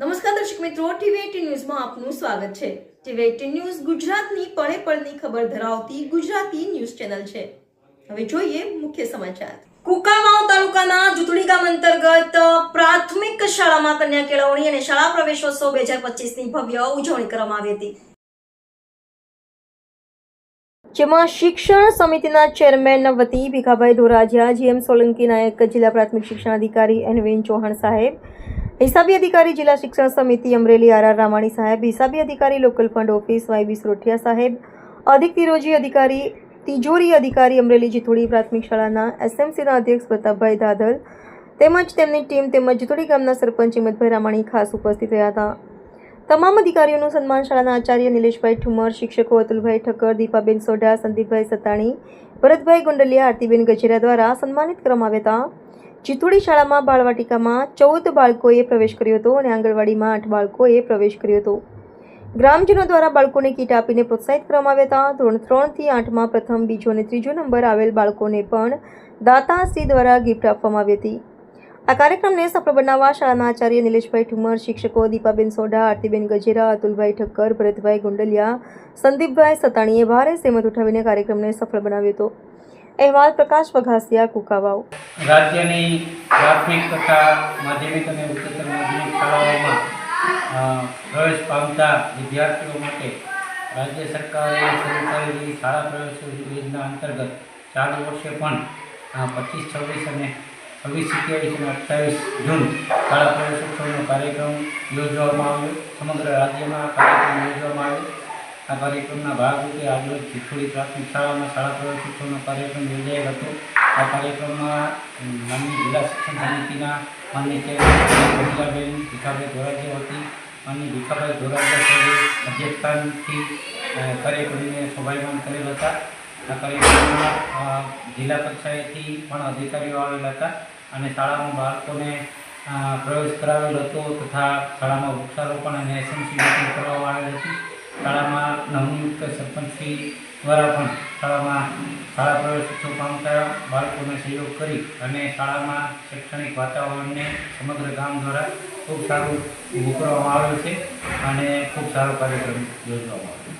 નમસ્કાર દર્શક મિત્રો ટીવી ન્યૂઝમાં આપનું સ્વાગત છે. ટીવી ન્યૂઝ ગુજરાતની પળે પળની ખબર ધરાવતી ગુજરાતી ન્યૂઝ ચેનલ છે. હવે જોઈએ મુખ્ય સમાચાર. કુકાવાવ તાલુકાના જુતડી ગામ અંતર્ગત પ્રાથમિક શાળામાં કન્યા કેળવણી અને શાળા પ્રવેશોત્સવ બે હજાર પચીસની ભવ્ય ઉજવણી કરવામાં આવી હતી. જેમાં શિક્ષણ સમિતિના ચેરમેન વતી ભીખાભાઈ ધોરાજીયા, જીએમ સોલંકી નાયક, જિલ્લા પ્રાથમિક શિક્ષણ અધિકારી એનવીન ચૌહાણ સાહેબ હિસાબી અધિકારી જિલ્લા શિક્ષણ સમિતિ અમરેલી આર આર રામાણી સાહેબ, હિસાબી અધિકારી local fund office YB Sorathiya સાહેબ, અધિક તિરોજી અધિકારી, તિજોરી અધિકારી અમરેલી જીથોડી પ્રાથમિક શાળાના એસએમસીના અધ્યક્ષ પ્રતાપભાઈ દાદલ તેમજ તેમની ટીમ તેમજ જીથોડી ગામના સરપંચ હિંમતભાઈ રામાણી ખાસ ઉપસ્થિત રહ્યા હતા. તમામ અધિકારીઓનું સન્માન શાળાના આચાર્ય નિલેશભાઈ ઠુમર, શિક્ષકો અતુલભાઈ ઠક્કર, દીપાબેન સોઢા, સંદીપભાઈ સતાણી, ભરતભાઈ ગુંડલિયા, આરતીબેન ગજેરા દ્વારા સન્માનિત કરવામાં આવ્યા હતા. ચિત્તોડી શાળામાં બાળવાટિકામાં ચૌદ બાળકોએ પ્રવેશ કર્યો હતો અને આંગણવાડીમાં આઠ બાળકોએ પ્રવેશ કર્યો હતો. ગ્રામજનો દ્વારા બાળકોને કીટ આપીને પ્રોત્સાહિત કરવામાં આવ્યા હતા. ધોરણ ત્રણથી આઠમાં પ્રથમ, બીજો અને ત્રીજો નંબર આવેલ બાળકોને પણ દાતાશ્રી દ્વારા ગિફ્ટ આપવામાં આવી હતી. આ કાર્યક્રમને સફળ બનાવવા શાળાના આચાર્ય નિલેશભાઈ ઠુમર, શિક્ષકો દીપાબેન સોઢા, આરતીબેન ગજેરા, અતુલભાઈ ઠક્કર, ભરતભાઈ ગુંડલિયા, સંદીપભાઈ સતાણીએ ભારે સહેમત ઉઠાવીને કાર્યક્રમને સફળ બનાવ્યો હતો. અહેવાલ પ્રકાશ વઘાસિયા, કુકાવાવ. રાજ્યની પ્રાથમિક તથા માધ્યમિક અને ઉચ્ચતર માધ્યમિક શાળાઓમાં પ્રવેશ પામતા વિદ્યાર્થીઓ માટે રાજ્ય સરકારે શરૂ કરેલી શાળા પ્રવેશ યોજના અંતર્ગત ચાલુ વર્ષે પણ પચીસ, છવ્વીસ અને છવ્વીસ સત્યાવીસ અને અઠ્ઠાવીસ જૂન શાળા પ્રવેશોત્સવનો કાર્યક્રમ યોજવામાં આવ્યો. સમગ્ર રાજ્યમાં કાર્યક્રમ યોજવામાં આવ્યો. આ કાર્યક્રમના ભાગરૂપે આજરોજ ચીખોડી પ્રાથમિક શાળામાં શાળા પ્રવેશોત્સવનો કાર્યક્રમ યોજાયેલ હતો. આ કાર્યક્રમમાં માનની જિલ્લા શિક્ષણ સમિતિના માનનીય ચેરમેન ભીખાભાઈ ધોરાજીયા હતી માનનીય ભીખાભાઈ ધોરાજીયા અધ્યક્ષસ્થાનથી કાર્યક્રમને શોભાયમાન કરેલ હતા. આ કાર્યક્રમમાં જિલ્લા કક્ષાએથી પણ અધિકારીઓ આવેલા હતા અને શાળામાં બાળકોને પ્રવેશ કરાવેલ હતો તથા શાળામાં વૃક્ષારોપણ અને એસએમસી કરવામાં આવેલ હતી. શાળામાં નવનિયુક્ત સરપંચશ્રી દ્વારા પણ શાળામાં શાળા પ્રવેશોત્સવ પામતા બાળકોને સહયોગ કરી અને શાળામાં શૈક્ષણિક વાતાવરણને સમગ્ર ગામ દ્વારા ખૂબ સારું મોકલવામાં આવેલ છે અને ખૂબ સારો કાર્યક્રમ યોજવામાં આવ્યો